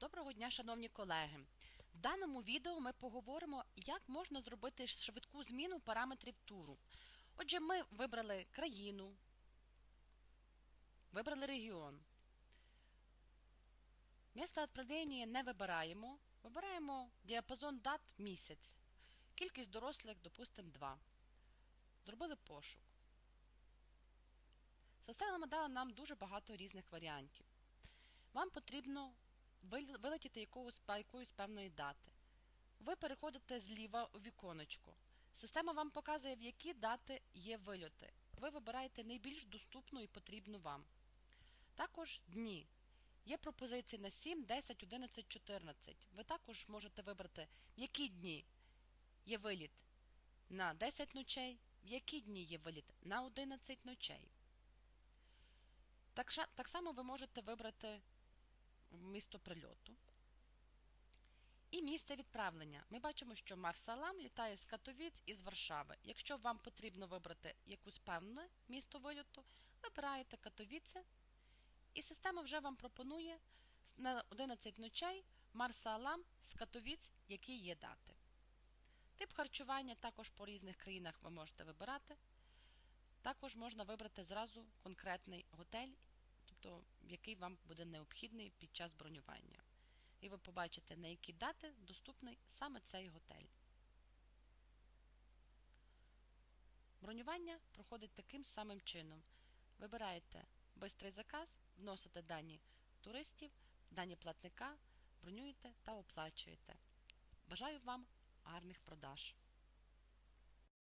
Доброго дня, шановні колеги! В даному відео ми поговоримо, як можна зробити швидку зміну параметрів туру. Отже, ми вибрали країну, вибрали регіон. Місто відправлення не вибираємо. Вибираємо діапазон дат місяць. Кількість дорослих, допустимо, 2. Зробили пошук. Система дала нам дуже багато різних варіантів. Вам потрібно вилетіти якогось, якоїсь певної дати. Ви переходите зліва у віконечко. Система вам показує, в які дати є вильоти. Ви вибираєте найбільш доступну і потрібну вам. Також дні. Є пропозиції на 7, 10, 11, 14. Ви також можете вибрати, в які дні є виліт на 10 ночей, в які дні є виліт на 11 ночей. Так, так само ви можете вибрати місто прильоту. І місце відправлення. Ми бачимо, що Марсалам літає з Катовіць і з Варшави. Якщо вам потрібно вибрати якусь певне місто вильоту, вибираєте Катовіце, і система вже вам пропонує на 11 ночей Марсалам з Катовіць, які є дати. Тип харчування також по різних країнах ви можете вибирати. Також можна вибрати зразу конкретний готель тобто який вам буде необхідний під час бронювання. І ви побачите, на які дати доступний саме цей готель. Бронювання проходить таким самим чином. Вибираєте бистрий заказ, вносите дані туристів, дані платника, бронюєте та оплачуєте. Бажаю вам гарних продаж!